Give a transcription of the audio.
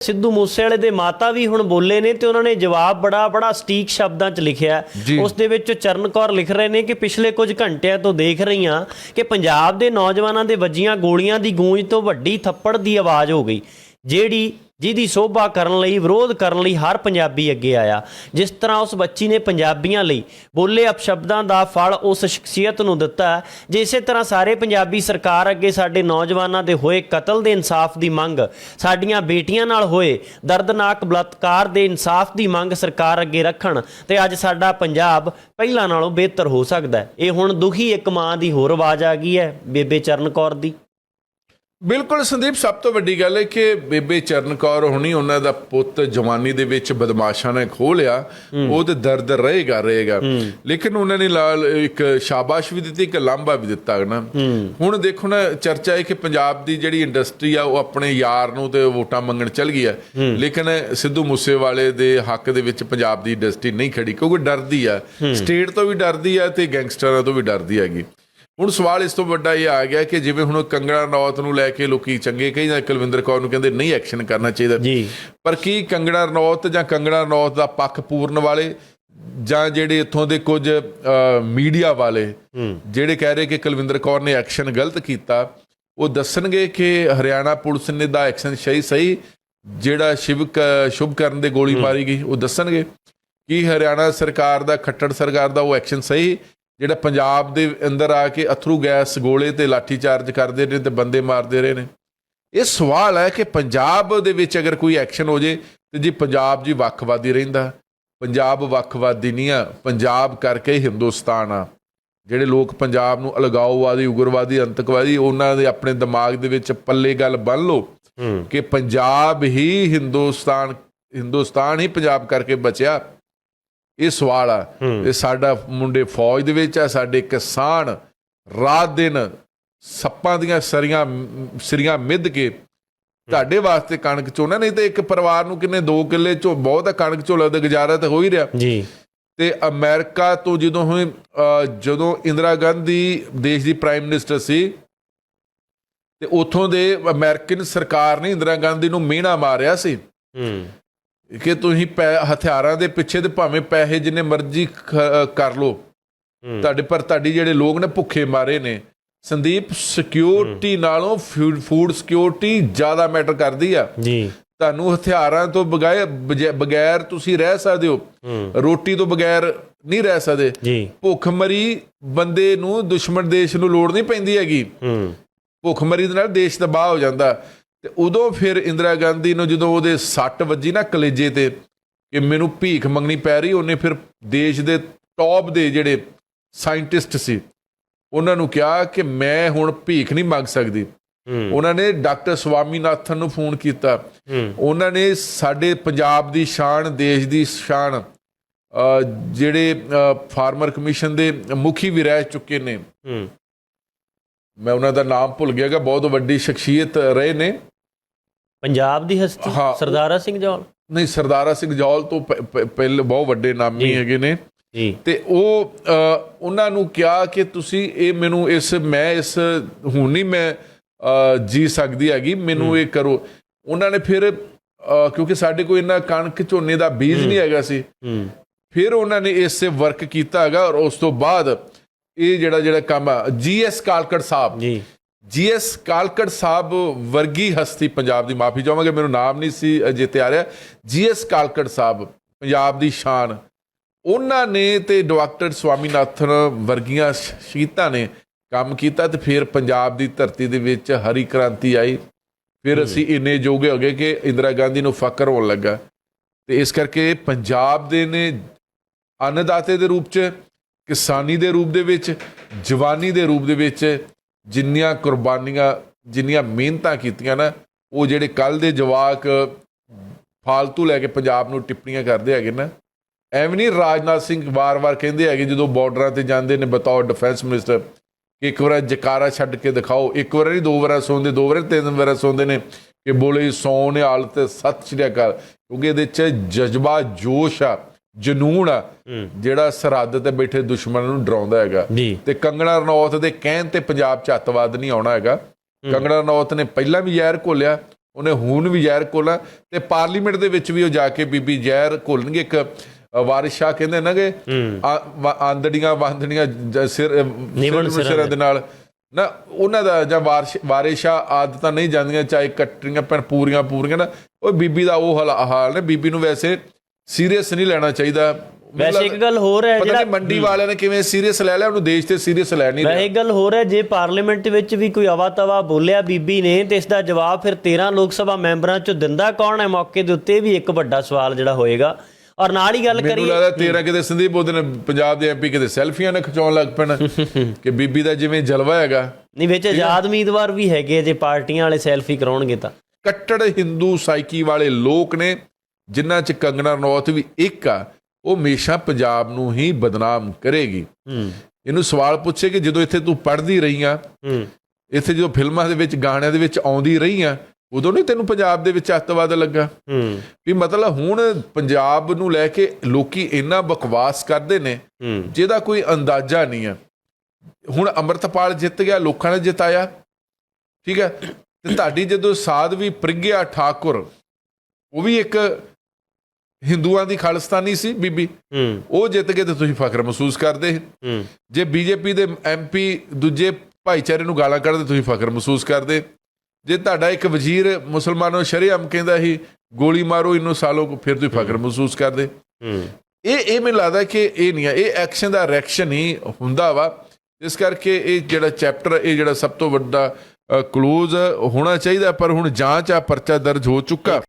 ਸਿੱਧੂ ਮੂਸੇਵਾਲੇ ਦੇ ਮਾਤਾ ਵੀ ਹੁਣ ਬੋਲੇ ਨੇ ਤੇ ਉਹਨਾਂ ਨੇ ਜਵਾਬ ਬੜਾ ਬੜਾ ਸਟੀਕ ਸ਼ਬਦਾਂ 'ਚ ਲਿਖਿਆ। ਉਸ ਦੇ ਵਿੱਚ ਚਰਨ ਕੌਰ ਲਿਖ ਰਹੇ ਨੇ ਕਿ ਪਿਛਲੇ ਕੁਝ ਘੰਟਿਆਂ ਤੋਂ ਦੇਖ ਰਹੀ ਹਾਂ ਕਿ ਪੰਜਾਬ ਦੇ ਨੌਜਵਾਨਾਂ ਦੇ ਵੱਜੀਆਂ ਗੋਲੀਆਂ ਦੀ ਗੂੰਜ ਤੋਂ ਵੱਡੀ ਥੱਪੜ ਦੀ ਆਵਾਜ਼ ਹੋ ਗਈ ਜਿਹੜੀ ਜਿਹਦੀ ਸੋਭਾ ਕਰਨ ਲਈ, ਵਿਰੋਧ ਕਰਨ ਲਈ ਹਰ ਪੰਜਾਬੀ ਅੱਗੇ ਆਇਆ। ਜਿਸ ਤਰ੍ਹਾਂ ਉਸ ਬੱਚੀ ਨੇ ਪੰਜਾਬੀਆਂ ਲਈ ਬੋਲੇ ਅਪਸ਼ਬਦਾਂ ਦਾ ਫਲ ਉਸ ਸ਼ਖਸੀਅਤ ਨੂੰ ਦਿੱਤਾ ਜੇ ਇਸੇ ਤਰ੍ਹਾਂ ਸਾਰੇ ਪੰਜਾਬੀ ਸਰਕਾਰ ਅੱਗੇ ਸਾਡੇ ਨੌਜਵਾਨਾਂ ਦੇ ਹੋਏ ਕਤਲ ਦੇ ਇਨਸਾਫ ਦੀ ਮੰਗ, ਸਾਡੀਆਂ ਬੇਟੀਆਂ ਨਾਲ ਹੋਏ ਦਰਦਨਾਕ ਬਲਾਤਕਾਰ ਦੇ ਇਨਸਾਫ ਦੀ ਮੰਗ ਸਰਕਾਰ ਅੱਗੇ ਰੱਖਣ, ਤੇ ਅੱਜ ਸਾਡਾ ਪੰਜਾਬ ਪਹਿਲਾਂ ਨਾਲੋਂ ਬਿਹਤਰ ਹੋ ਸਕਦਾ ਹੈ। ਇਹ ਹੁਣ ਦੁਖੀ ਇੱਕ ਮਾਂ ਦੀ ਹੋਰ ਆਵਾਜ਼ ਆ ਗਈ ਹੈ, ਬੇਬੇ ਚਰਨ ਕੌਰ ਦੀ। ਬਿਲਕੁਲ ਸੰਦੀਪ ਸਭ ਤੋਂ ਵੱਡੀ ਗੱਲ ਹੈ ਕਿ ਬੇਬੇ ਚਰਨ ਕੌਰ ਹੁਣੀ ਉਹਨਾਂ ਦਾ ਪੁੱਤ ਜਵਾਨੀ ਦੇ ਵਿੱਚ ਬਦਮਾਸ਼ਾਂ ਨੇ ਖੋਹ ਲਿਆ। ਉਹ ਤੇ ਦਰਦ ਰਹੇਗਾ ਰਹੇਗਾ। ਲੇਕਿਨ ਉਹਨਾਂ ਨੇ ਲਾਲ ਇੱਕ ਸ਼ਾਬਾਸ਼ ਵੀ ਦਿੱਤੀ ਇੱਕ ਲਾਂਭਾ ਵੀ ਦਿੱਤਾ ਨਾ ਹੁਣ ਦੇਖੋ ਨਾ ਚਰਚਾ ਹੈ ਕਿ ਪੰਜਾਬ ਦੀ ਜਿਹੜੀ ਇੰਡਸਟਰੀ ਆ ਉਹ ਆਪਣੇ ਯਾਰ ਨੂੰ ਤੇ ਵੋਟਾਂ ਮੰਗਣ ਚੱਲ ਗਈ ਆ। ਲੇਕਿਨ ਸਿੱਧੂ ਮੂਸੇਵਾਲੇ ਦੇ ਹੱਕ ਦੇ ਵਿੱਚ ਪੰਜਾਬ ਦੀ ਇੰਡਸਟਰੀ ਨਹੀਂ ਖੜੀ ਕਿਉਂਕਿ ਡਰਦੀ ਆ। ਸਟੇਟ ਤੋਂ ਵੀ ਡਰਦੀ ਆ ਤੇ ਗੈਂਗਸਟਰਾਂ ਤੋਂ ਵੀ ਡਰਦੀ ਹੈਗੀ। ਹੁਣ ਸਵਾਲ ਇਸ ਤੋਂ ਵੱਡਾ ਇਹ ਆ ਗਿਆ ਕਿ ਜਿਵੇਂ ਹੁਣ ਕੰਗਣਾ ਰਣੌਤ ਨੂੰ ਲੈ ਕੇ ਲੋਕੀ ਚੰਗੇ ਕਹੀ ਜਾਂ ਕੁਲਵਿੰਦਰ ਕੌਰ ਨੂੰ ਕਹਿੰਦੇ ਨਹੀਂ ਐਕਸ਼ਨ ਕਰਨਾ ਚਾਹੀਦਾ। ਜੀ। ਪਰ ਕੀ ਕੰਗਣਾ ਰਣੌਤ ਜਾਂ ਕੰਗਣਾ ਰਣੌਤ ਦਾ ਪੱਖ ਪੂਰਨ ਵਾਲੇ ਜਾਂ ਜਿਹੜੇ ਇੱਥੋਂ ਦੇ ਕੁਝ ਮੀਡੀਆ ਵਾਲੇ ਜਿਹੜੇ ਕਹਿ ਰਹੇ ਕਿ ਕੁਲਵਿੰਦਰ ਕੌਰ ਨੇ ਐਕਸ਼ਨ ਗਲਤ ਕੀਤਾ ਉਹ ਦੱਸਣਗੇ ਕਿ ਹਰਿਆਣਾ ਪੁਲਿਸ ਨੇ ਦਾ ਐਕਸ਼ਨ ਸਹੀ ਸਹੀ ਜਿਹੜਾ ਸ਼ਿਵ ਸ਼ੁਭ ਕਰਨ ਦੇ ਗੋਲੀ ਮਾਰੀ ਗਈ ਉਹ ਦੱਸਣਗੇ ਕੀ ਹਰਿਆਣਾ ਸਰਕਾਰ ਦਾ ਖੱਟੜ ਸਰਕਾਰ ਦਾ ਉਹ ਐਕਸ਼ਨ ਸਹੀ ਜਿਹੜਾ ਪੰਜਾਬ ਦੇ ਅੰਦਰ ਆ ਕੇ ਅਥਰੂ ਗੈਸ ਗੋਲੇ ਤੇ ਲਾਠੀ ਚਾਰਜ ਕਰਦੇ ਨੇ ਤੇ ਬੰਦੇ ਮਾਰਦੇ ਰਹੇ ਨੇ। ਇਹ ਸਵਾਲ ਹੈ ਕਿ ਪੰਜਾਬ ਦੇ ਵਿੱਚ ਅਗਰ ਕੋਈ ਐਕਸ਼ਨ ਹੋ ਜੇ ਤੇ ਜੀ ਪੰਜਾਬ ਜੀ ਵੱਖਵਾਦੀ ਰਹਿੰਦਾ। ਪੰਜਾਬ ਵੱਖਵਾਦੀ ਨਹੀਂ ਆ ਪੰਜਾਬ ਕਰਕੇ ਹਿੰਦੁਸਤਾਨ ਆ। ਜਿਹੜੇ ਲੋਕ ਪੰਜਾਬ ਨੂੰ ਅਲਗਾਓਵਾਦੀ ਉਗਰਵਾਦੀ ਅੰਤਕਵਾਦੀ ਉਹਨਾਂ ਦੇ ਆਪਣੇ ਦਿਮਾਗ ਦੇ ਵਿੱਚ ਪੱਲੇ ਗੱਲ ਬੰਨ ਲਓ ਕਿ ਪੰਜਾਬ ਹੀ ਹਿੰਦੁਸਤਾਨ ਹਿੰਦੁਸਤਾਨ ਹੀ ਪੰਜਾਬ ਕਰਕੇ ਬਚਿਆ। ਇਹ ਸਵਾਲ ਆ। ਇਹ ਸਾਡਾ ਮੁੰਡੇ ਫੌਜ ਦੇ ਵਿੱਚ ਆ ਸਾਡੇ ਕਿਸਾਨ ਰਾਤ ਦਿਨ ਸੱਪਾਂ ਦੀਆਂ ਸਰੀਆਂ ਸਰੀਆਂ ਮਿੱਧ ਕੇ ਤੁਹਾਡੇ ਵਾਸਤੇ ਕਣਕ ਝੋਨਾ ਨਹੀਂ ਤੇ ਇੱਕ ਪਰਿਵਾਰ ਨੂੰ ਕਿੰਨੇ 2 ਕਿੱਲੇ ਚੋਂ ਬਹੁਤ ਆ ਕਣਕ ਝੋਲਾ ਦਾ ਗੁਜ਼ਾਰਾ ਤਾਂ ਹੋ ਹੀ ਰਿਹਾ। ਜੀ। ਤੇ ਅਮਰੀਕਾ ਤੋਂ ਜਦੋਂ ਹੋਏ ਅਹ, ਜਦੋਂ ਇੰਦਰਾ ਗਾਂਧੀ ਦੇਸ਼ ਦੀ ਪ੍ਰਾਈਮ ਮਿਨਿਸਟਰ ਸੀ ਤੇ ਉਥੋਂ ਦੇ ਅਮਰੀਕਨ ਸਰਕਾਰ ਨੇ ਇੰਦਰਾ ਗਾਂਧੀ ਨੂੰ ਮਿਹਣਾ ਮਾਰਿਆ ਸੀ। ਹੂੰ। ਕਿ ਤੁਸੀਂ ਹਥਿਆਰਾਂ ਦੇ ਪਿੱਛੇ ਤੇ ਭਾਵੇਂ ਪੈਸੇ ਜਿੰਨੇ ਮਰਜ਼ੀ ਕਰ ਹੂੰ। ਤੁਹਾਡੇ ਪਰ ਤੁਹਾਡੀ ਜਿਹੜੇ ਲੋਕ ਨੇ ਭੁੱਖੇ ਮਾਰੇ ਨੇ ਸੰਦੀਪ ਸਿਕਿਉਰਿਟੀ ਨਾਲੋਂ ਫੂਡ ਸਿਕਿਉਰਿਟੀ ਜ਼ਿਆਦਾ ਮੈਟਰ ਕਰਦੀ ਆ। ਜੀ। ਤੁਹਾਨੂੰ ਹਥਿਆਰਾਂ ਤੋਂ ਬਗੈਰ ਬਗੈਰ ਤੁਸੀਂ ਰਹਿ ਸਕਦੇ ਹੋ। ਰੋਟੀ ਤੋਂ ਬਗੈਰ ਨਹੀਂ ਰਹਿ ਸਕਦੇ। ਜੀ। ਭੁੱਖਮਰੀ ਬੰਦੇ ਨੂੰ ਦੁਸ਼ਮਣ ਦੇਸ਼ ਨੂੰ ਲੋੜ ਨਹੀਂ ਪੈਂਦੀ ਹੈਗੀ। ਹੂੰ। ਭੁੱਖਮਰੀ ਦੇ ਨਾਲ ਦੇਸ਼ ਤਬਾਹ ਹੋ ਜਾਂਦਾ। ਤੇ ਉਦੋਂ ਫਿਰ ਇੰਦਰਾ ਗਾਂਧੀ ਨੂੰ ਜਦੋਂ ਉਹਦੇ ਸੱਟ ਵੱਜੀ ਨਾ ਕਲੇਜੇ ਤੇ ਕਿ ਮੈਨੂੰ ਭੀਖ ਮੰਗਣੀ ਪੈ ਰਹੀ ਉਹਨੇ ਫਿਰ ਦੇਸ਼ ਦੇ ਟੌਪ ਦੇ ਜਿਹੜੇ ਸਾਇੰਟਿਸਟ ਸੀ ਉਹਨਾਂ ਨੂੰ ਕਿਹਾ ਕਿ ਮੈਂ ਹੁਣ ਭੀਖ ਨਹੀਂ ਮੰਗ ਸਕਦੀ। ਉਹਨਾਂ ਨੇ ਡਾਕਟਰ ਸਵਾਮੀਨਾਥਨ ਨੂੰ ਫੋਨ ਕੀਤਾ। ਉਹਨਾਂ ਨੇ ਸਾਡੇ ਪੰਜਾਬ ਦੀ ਸ਼ਾਨ ਦੇਸ਼ ਦੀ ਸ਼ਾਨ ਜਿਹੜੇ ਫਾਰਮਰ ਕਮਿਸ਼ਨ ਦੇ ਮੁਖੀ ਵੀ ਰਹਿ ਚੁੱਕੇ ਨੇ। ਮੈਂ ਉਹਨਾਂ ਦਾ ਨਾਮ ਭੁੱਲ ਗਿਆਗਾ ਬਹੁਤ ਵੱਡੀ ਸ਼ਖਸੀਅਤ ਰਹੇ ਨੇ। ਪੰਜਾਬ ਦੀ ਹਸਤੀ? ਹਾਂ। ਸਰਦਾਰਾ ਸਿੰਘ ਜੌਲ? ਨਹੀਂ ਸਰਦਾਰਾ ਸਿੰਘ ਜੌਲ ਤੋਂ ਪ- ਪ- ਪਹਿਲੇ ਬਹੁਤ ਵੱਡੇ ਨਾਮੀ। ਹੈਗੇ ਨੇ। ਜੀ। ਤੇ ਉਹ ਅ, ਉਹਨਾਂ ਨੂੰ ਕਿਹਾ ਕਿ ਤੁਸੀਂ ਇਹ ਮੈਨੂੰ ਇਸ ਮੈਂ ਇਸ ਹੁਣ ਨਹੀਂ ਮੈਂ ਅ, ਜੀ ਸਕਦੀ ਹੈਗੀ ਮੈਨੂੰ ਇਹ ਕਰੋ। ਉਹਨਾਂ ਨੇ ਫਿਰ ਅ, ਕਿਉਂਕਿ ਸਾਡੇ ਕੋਲ ਇੰਨਾ ਕਣਕ ਝੋਨੇ ਦਾ ਬੀਜ ਨਹੀਂ ਹੈਗਾ ਸੀ। ਹੂੰ। ਫਿਰ ਉਹਨਾਂ ਨੇ ਇਸ ਤੇ ਵਰਕ ਕੀਤਾ ਹੈਗਾ ਔਰ ਉਸ ਤੋਂ ਬਾਅਦ ਇਹ ਜਿਹੜਾ ਜਿਹੜਾ ਕੰਮ ਆ ਜੀਐਸ ਕਾਲਕੜ ਸਾਹਿਬ। ਜੀ। ਜੀਐਸ ਕਾਲਕੜ ਸਾਹਿਬ ਵਰਗੀ ਹਸਤੀ ਪੰਜਾਬ ਦੀ ਮਾਫੀ ਚਾਹਾਂਗੇ ਮੈਨੂੰ ਨਾਮ ਨਹੀਂ ਸੀ ਅਜੇ ਤੇ ਆ ਰਿਹਾ ਜੀਐਸ ਕਾਲਕੜ ਸਾਹਿਬ ਪੰਜਾਬ ਦੀ ਸ਼ਾਨ। ਉਹਨਾਂ ਨੇ ਤੇ ਡਾਕਟਰ ਸਵਾਮੀਨਾਥਨ ਵਰਗੀਆਂ ਸ਼ਹੀਦਾਂ ਨੇ ਕੰਮ ਕੀਤਾ ਤੇ ਫਿਰ ਪੰਜਾਬ ਦੀ ਧਰਤੀ ਦੇ ਵਿੱਚ ਹਰੀ ਕ੍ਰਾਂਤੀ ਆਈ। ਫਿਰ ਅਸੀਂ ਇੰਨੇ ਜੋਗੇ ਹੋ ਗਏ ਕਿ ਇੰਦਰਾ ਗਾਂਧੀ ਨੂੰ ਫਕਰ ਹੋਣ ਲੱਗਾ। ਤੇ ਇਸ ਕਰਕੇ ਪੰਜਾਬ ਦੇ ਨੇ ਅੰਨਦਾਤੇ ਦੇ ਰੂਪ 'ਚ ਕਿਸਾਨੀ ਦੇ ਰੂਪ ਦੇ ਵਿੱਚ ਜਵਾਨੀ ਦੇ ਰੂਪ ਦੇ ਵਿੱਚ ਜਿੰਨੀਆਂ ਕੁਰਬਾਨੀਆਂ, ਜਿੰਨੀਆਂ ਮਿਹਨਤਾਂ ਕੀਤੀਆਂ ਨਾ, ਉਹ ਜਿਹੜੇ ਕੱਲ ਦੇ ਜਵਾਕ ਫਾਲਤੂ ਲੈ ਕੇ ਪੰਜਾਬ ਨੂੰ ਟਿੱਪਣੀਆਂ ਕਰਦੇ ਹੈਗੇ ਨਾ, ਐਵੇਂ ਨਹੀਂ ਰਾਜਨਾਥ ਸਿੰਘ ਵਾਰ-ਵਾਰ ਕਹਿੰਦੇ ਹੈਗੇ ਜਦੋਂ ਬਾਰਡਰਾਂ ਤੇ ਜਾਂਦੇ ਨੇ, ਬਤੌਰ ਡਿਫੈਂਸ ਮਿਨਿਸਟਰ ਕਿ ਇੱਕ ਵਾਰ ਜਕਾਰਾ ਛੱਡ ਕੇ ਦਿਖਾਓ, ਇੱਕ ਵਾਰ ਨਹੀਂ, ਦੋ ਵਾਰ ਸੌਂਦੇ, ਦੋ ਵਾਰ ਤਿੰਨ ਵਾਰ ਸੌਂਦੇ ਨੇ, ਕਿ ਬੋਲੇ ਸੌਣ ਹਾਲ ਸਤਿ ਸ਼੍ਰੀ ਅਕਾਲ, ਕਿਉਂਕਿ ਇਹਦੇ ਚ ਜਜ਼ਬਾ, ਜੋਸ਼ ਆ। ਜਨੂਨ ਆ ਜਿਹੜਾ ਸਰਹੱਦ ਤੇ ਬੈਠੇ ਦੁਸ਼ਮਣ ਨੂੰ ਡਰਾਉਂਦਾ ਹੈਗਾ। ਤੇ ਕੰਗਣਾ ਰਣੌਤ ਦੇ ਕਹਿਣ ਤੇ ਪੰਜਾਬ ਚ ਅੱਤਵਾਦ ਨਹੀਂ ਆਉਣਾ ਹੈਗਾ। ਕੰਗਣਾ ਰਣੌਤ ਨੇ ਪਹਿਲਾਂ ਵੀ ਜ਼ਹਿਰ ਘੋਲਿਆ ਉਹਨੇ ਹੁਣ ਵੀ ਜ਼ਹਿਰ ਕੋਲਾ ਤੇ ਪਾਰਲੀਮੈਂਟ ਦੇ ਵਿੱਚ ਵੀ ਉਹ ਜਾ ਕੇ ਬੀਬੀ ਜ਼ਹਿਰ ਘੋਲਣਗੇ ਇੱਕ ਵਾਰਿਸ ਸ਼ਾਹ ਕਹਿੰਦੇ ਨਾ ਕਿ ਆਂਦੜੀਆਂ ਵਾਂਦੜੀਆਂ ਸਿਰ ਸਿਰ- ਦੇ। ਨਾਲ। ਨਾ ਉਹਨਾਂ ਦਾ ਜਾਂ ਵਾਰਿਸ ਆਦਤਾਂ ਨਹੀਂ ਜਾਂਦੀਆਂ ਚਾਹੇ ਕੱਟਰੀਆਂ ਪੈਣ ਪੂਰੀਆਂ ਪੂਰੀਆਂ ਨਾ। ਉਹ ਬੀਬੀ ਦਾ ਉਹ ਹਾਲ ਹਾਲ ਨੇ। ਬੀਬੀ ਨੂੰ ਵੈਸੇ ਸੀਰੀਅਸ ਨਹੀਂ ਲੈਣਾ ਚਾਹੀਦਾ। ਵੈਸੇ ਇੱਕ ਗੱਲ ਹੋਰ ਹੈ ਜਿਹੜਾ ਮੰਡੀ ਵਾਲਿਆਂ ਨੇ ਕਿਵੇਂ ਸੀਰੀਅਸ ਲੈ ਲਿਆ ਉਹਨੂੰ ਦੇਸ਼ ਤੇ ਸੀਰੀਅਸ ਲੈ ਨਹੀਂ ਵੈਸੇ ਰਿਹਾ ਇੱਕ ਗੱਲ ਹੋਰ ਹੈ ਜੇ ਪਾਰਲੀਮੈਂਟ ਵਿੱਚ ਵੀ ਕੋਈ ਅਵਾ ਤਵਾ ਬੋਲਿਆ ਬੀਬੀ ਨੇ ਤੇ ਇਸ ਦਾ ਜਵਾਬ ਫਿਰ 13 ਲੋਕ ਸਭਾ ਮੈਂਬਰਾਂ ਚੋਂ ਦਿੰਦਾ ਕੌਣ ਹੈ? ਮੌਕੇ ਦੇ ਉੱਤੇ ਵੀ ਇੱਕ ਵੱਡਾ ਸਵਾਲ ਜਿਹੜਾ ਹੋਏਗਾ। ਔਰ ਨਾਲ ਹੀ ਗੱਲ ਮੈਨੂੰ ਕਰੀਏ ਲੱਗਦਾ ਤੇਰਾ ਕਿਤੇ ਸੰਦੀਪ ਉਹਦੇ ਨੇ ਪੰਜਾਬ ਦੇ ਐਮਪੀ ਕਿਤੇ ਸੈਲਫੀਆਂ ਨੇ ਖਿਚਾਉਣ ਲੱਗ ਪੈਣਾ ਕਿ ਬੀਬੀ ਦਾ ਜਿਵੇਂ ਜਲਵਾ ਹੈਗਾ। ਨਹੀਂ ਵਿੱਚ ਆਜ਼ਾਦ ਉਮੀਦਵਾਰ ਵੀ ਹੈਗੇ ਜੇ ਪਾਰਟੀਆਂ ਵਾਲੇ ਸੈਲਫੀ ਕਰਾਉਣਗੇ ਤਾਂ। ਕੱਟੜ ਹਿੰਦੂ ਸਾਈਕੀ ਵਾਲੇ ਲੋਕ ਨੇ ਜਿਨ੍ਹਾਂ ਚ ਕੰਗਣਾ ਰਣੌਤ ਵੀ ਇੱਕ ਆ ਉਹ ਹਮੇਸ਼ਾ ਪੰਜਾਬ ਨੂੰ ਹੀ ਬਦਨਾਮ ਕਰੇਗੀ। ਹੂੰ। ਇਹਨੂੰ ਸਵਾਲ ਪੁੱਛੇ ਕਿ ਜਦੋਂ ਇੱਥੇ ਤੂੰ ਪੜ੍ਹਦੀ ਰਹੀ ਆ ਹੂੰ। ਇੱਥੇ ਜਦੋਂ ਫਿਲਮਾਂ ਦੇ ਵਿੱਚ ਗਾਣਿਆਂ ਦੇ ਵਿੱਚ ਆਉਂਦੀ ਰਹੀ ਆ ਉਦੋਂ ਨਹੀਂ ਤੈਨੂੰ ਪੰਜਾਬ ਦੇ ਵਿੱਚ ਅੱਤਵਾਦ ਲੱਗਾ? ਹੂੰ। ਵੀ ਮਤਲਬ ਹੁਣ ਪੰਜਾਬ ਨੂੰ ਲੈ ਕੇ ਲੋਕੀ ਇੰਨਾ ਬਕਵਾਸ ਕਰਦੇ ਨੇ ਜਿਹਦਾ ਕੋਈ ਅੰਦਾਜ਼ਾ ਨਹੀਂ ਹੈ ਹੁਣ ਅੰਮ੍ਰਿਤਪਾਲ ਜਿੱਤ ਗਿਆ ਲੋਕਾਂ ਨੇ ਜਿਤਾਇਆ। ਠੀਕ ਹੈ? ਤੇ ਤੁਹਾਡੀ ਜਦੋਂ ਸਾਧਵੀ ਪ੍ਰਿਗਿਆ ਠਾਕੁਰ ਉਹ ਵੀ ਇੱਕ ਹਿੰਦੂਆਂ ਦੀ ਖਾਲਿਸਤਾਨੀ ਸੀ ਬੀਬੀ। ਉਹ ਜਿੱਤ ਕੇ ਤੇ ਤੁਸੀਂ ਫਖਰ ਮਹਿਸੂਸ ਕਰਦੇ ਜੇ ਬੀਜੇਪੀ ਦੇ ਐਮਪੀ ਦੂਜੇ ਭਾਈਚਾਰੇ ਨੂੰ ਗਾਲਾਂ ਕੱਢਦੇ ਤੁਸੀਂ ਫਖਰ ਮਹਿਸੂਸ ਕਰਦੇ। ਜੇ ਤੁਹਾਡਾ ਇੱਕ ਵਜ਼ੀਰ ਮੁਸਲਮਾਨੋ ਸ਼ਰੀਅਮ ਕਹਿੰਦਾ ਸੀ ਗੋਲੀ ਮਾਰੋ ਇਹਨੂੰ ਸਾਲੋ ਕੋ ਫਿਰ ਤੁਸੀਂ ਫਖਰ ਮਹਿਸੂਸ ਕਰਦੇ। ਇਹ ਇਹ ਮੈਨੂੰ ਲੱਗਦਾ ਕਿ ਇਹ ਨਹੀਂ ਆ। ਇਹ ਐਕਸ਼ਨ ਦਾ ਰਿਐਕਸ਼ਨ ਹੀ ਹੁੰਦਾ ਵਾ। ਇਸ ਕਰਕੇ ਇਹ ਜਿਹੜਾ ਚੈਪਟਰ ਇਹ ਜਿਹੜਾ ਸਭ ਤੋਂ ਵੱਡਾ ਕਲੋਜ਼ ਹੋਣਾ ਚਾਹੀਦਾ ਪਰ ਹੁਣ ਜਾਂਚ ਆ ਪਰਚਾ ਦਰਜ ਹੋ ਚੁੱਕਾ।